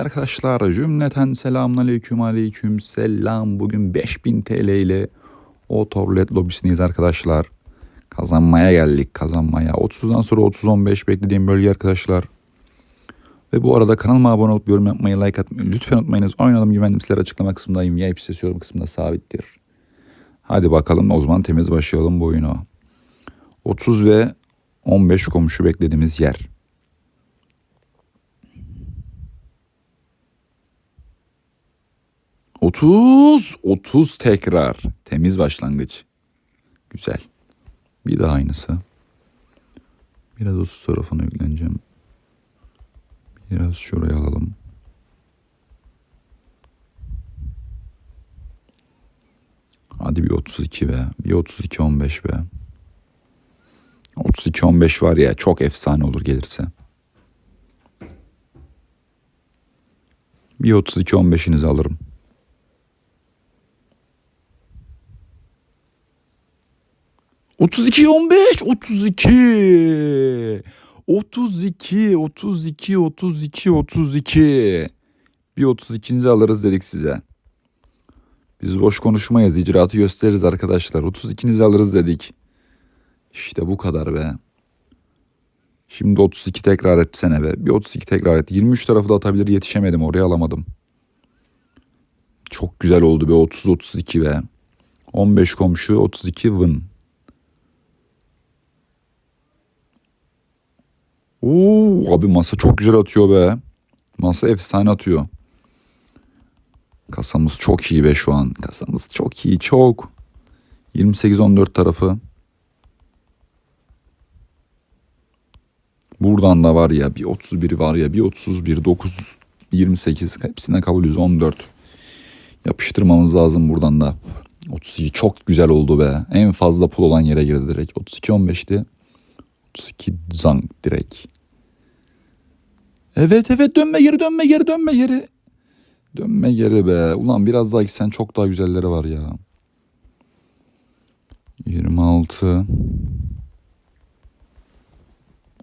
Arkadaşlar cümleten selamun aleyküm aleyküm selam. Bugün 5000 TL ile o Torlet lobisindeyiz arkadaşlar. Kazanmaya geldik kazanmaya. 30'dan sonra 30-15 beklediğim bölge arkadaşlar. Ve bu arada kanalıma abone olup yorum yapmayı, like atmayı lütfen unutmayınız. Oynadığım güvendim sizlere açıklama kısmındayım. VIP sesi yorum kısmında sabittir. Hadi bakalım o zaman temiz başlayalım bu oyunu. 30 ve 15 komşu beklediğimiz yer. Otuz, otuz tekrar. Temiz başlangıç. Güzel. Bir daha aynısı. Biraz otuz tarafına yükleneceğim. Biraz şuraya alalım. Hadi bir 32 be. Bir 32 15 be. 32 15 var ya çok efsane olur gelirse. Bir 32 15'inizi alırım. 32 15 32 32 32 32 32 bir 32'nizi alırız dedik size. Biz boş konuşmayız icraatı gösteririz arkadaşlar. 32'nizi alırız dedik. İşte bu kadar be. Şimdi 32 tekrar etsene be. Bir 32 tekrar et. 23 tarafı da atabilir yetişemedim oraya alamadım. Çok güzel oldu be 30-32 be. 15 komşu 32 vın. Oo, abi masa çok güzel atıyor be. Masa efsane atıyor. Kasamız çok iyi be şu an. Kasamız çok iyi çok. 28-14 tarafı. Buradan da var ya bir 31 var ya bir 31 9 28 hepsine kabulüz 14. Yapıştırmamız lazım buradan da. 32 çok güzel oldu be. En fazla pul olan yere girdi direkt. 32 15'ti. 32 zank direkt. Evet evet dönme geri dönme geri dönme geri. Dönme geri be. Ulan biraz daha gitsen çok daha güzelleri var ya. 26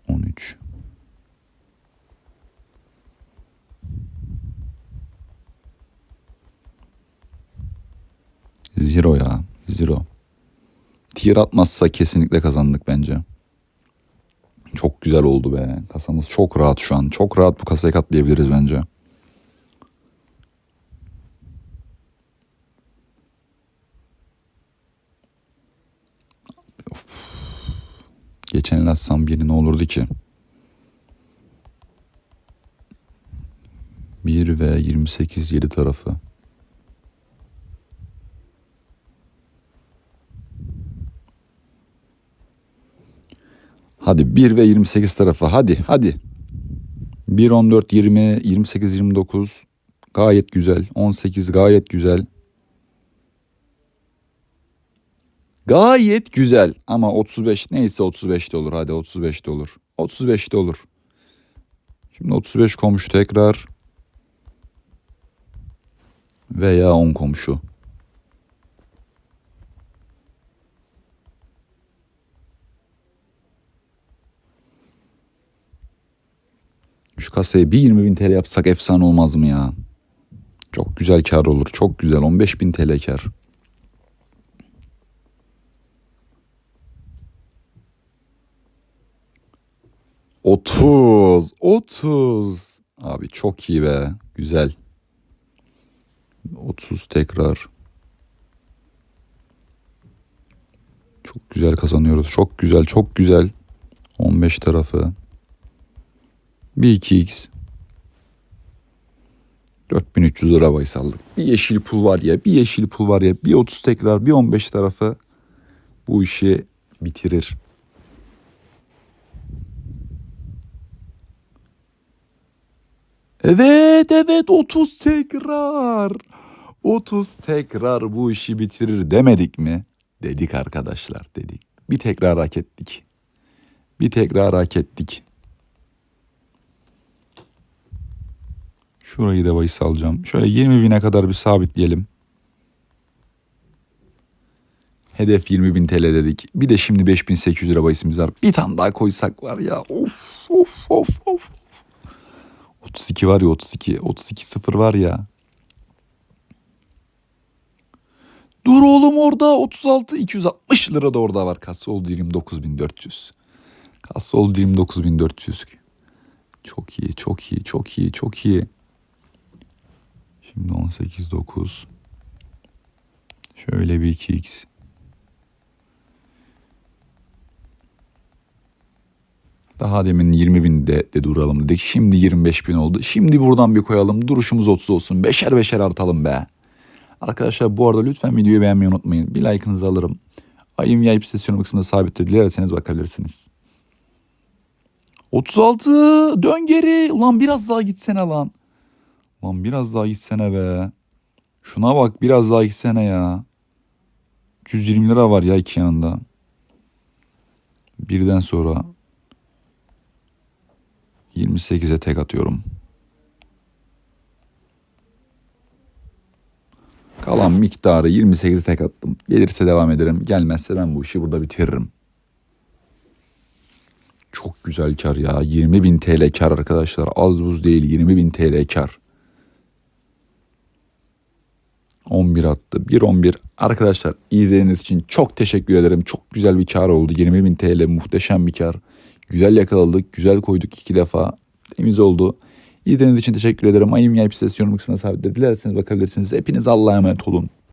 13 Zero ya. Zero. Tier atmazsa kesinlikle kazandık bence. Güzel oldu be. Kasamız çok rahat şu an. Çok rahat bu kasayı katlayabiliriz bence. Geçen el atsam biri ne olurdu ki? 1 ve 28 7 tarafı. Hadi 1 ve 28 tarafı hadi hadi. 1, 14, 20, 28, 29 gayet güzel. 18 gayet güzel. Gayet güzel ama 35 neyse 35 de olur hadi 35 de olur. 35 de olur. Şimdi 35 komşu tekrar veya 10 komşu. Şu kasaya bir 20 bin TL yapsak efsane olmaz mı ya? Çok güzel kar olur. Çok güzel. 15 bin TL kar. Otuz. Otuz. Abi çok iyi be. Güzel. 30 tekrar. Çok güzel kazanıyoruz. Çok güzel. Çok güzel. 15 tarafı. Bir 2x. 4300 lira bahis aldık. Bir yeşil pul var ya, bir yeşil pul var ya, bir 30 tekrar, bir 15 tarafı bu işi bitirir. Evet, evet 30 tekrar. 30 tekrar bu işi bitirir demedik mi? Dedik arkadaşlar dedik. Bir tekrar hak ettik. Bir tekrar hak ettik. Şurayı da bahis alacağım. Şöyle 20 bine kadar bir sabitleyelim. Hedef 20 bin TL dedik. Bir de şimdi 5800 lira bahisimiz var. Bir tane daha koysak var ya. Of of of of. 32 var ya 32. 32 sıfır var ya. Dur oğlum orada 36 260 lira da orada var. Kasa oldu 29400. Kasa oldu 29400. Çok iyi, çok iyi, çok iyi, çok iyi. Şimdi 18 9. Şöyle bir 2x. Daha demin 20 binde de duralım dedik. Şimdi 25 bin oldu. Şimdi buradan bir koyalım. Duruşumuz 30 olsun. Beşer beşer artalım be. Arkadaşlar bu arada lütfen videoyu beğenmeyi unutmayın. Bir like'ınızı alırım. Ayın VIP sesyon kısmında sabitle dilerseniz bakabilirsiniz. 36 dön geri. Ulan biraz daha gitsene lan. Ulan biraz daha gitsene be. Şuna bak biraz daha gitsene ya. 320 lira var ya iki yanında. Birden sonra 28'e tek atıyorum. Kalan miktarı 28'e tek attım. Gelirse devam ederim. Gelmezse ben bu işi burada bitiririm. Çok güzel kar ya. 20 bin TL kar arkadaşlar. Az buz değil. 20 bin TL kar. 11 attı. 1-11. Arkadaşlar izlediğiniz için çok teşekkür ederim. Çok güzel bir kar oldu. 20 bin TL muhteşem bir kar. Güzel yakaladık. Güzel koyduk iki defa. Temiz oldu. İzlediğiniz için teşekkür ederim. Ayım VIP sesyonumu kısmına sabitler. Dilerseniz bakabilirsiniz. Hepiniz Allah'a emanet olun.